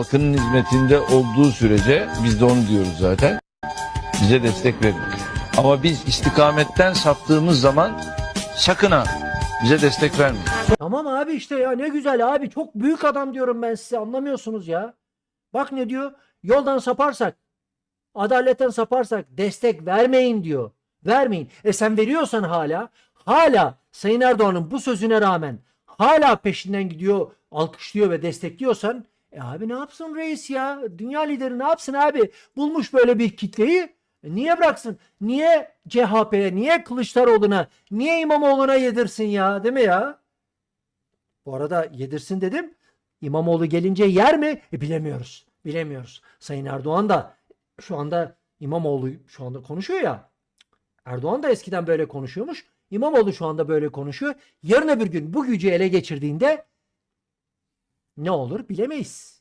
halkının hizmetinde olduğu sürece biz de onu diyoruz zaten. Bize destek verin. Ama biz istikametten saptığımız zaman sakın ha bize destek vermeyin. Tamam abi işte ya ne güzel abi çok büyük adam diyorum ben size anlamıyorsunuz ya. Bak ne diyor yoldan saparsak adaletten saparsak destek vermeyin diyor. Vermeyin. E sen veriyorsan hala hala Sayın Erdoğan'ın bu sözüne rağmen hala peşinden gidiyor alkışlıyor ve destekliyorsan e abi ne yapsın reis ya? Dünya lideri ne yapsın abi? Bulmuş böyle bir kitleyi. E niye bıraksın? Niye CHP'ye, niye Kılıçdaroğlu'na, niye İmamoğlu'na yedirsin ya? Değil mi ya? Bu arada yedirsin dedim. İmamoğlu gelince yer mi? E, bilemiyoruz. Bilemiyoruz. Sayın Erdoğan da şu anda İmamoğlu şu anda konuşuyor ya. Erdoğan da eskiden böyle konuşuyormuş. İmamoğlu şu anda böyle konuşuyor. Yarın öbür gün bu gücü ele geçirdiğinde ne olur bilemeyiz.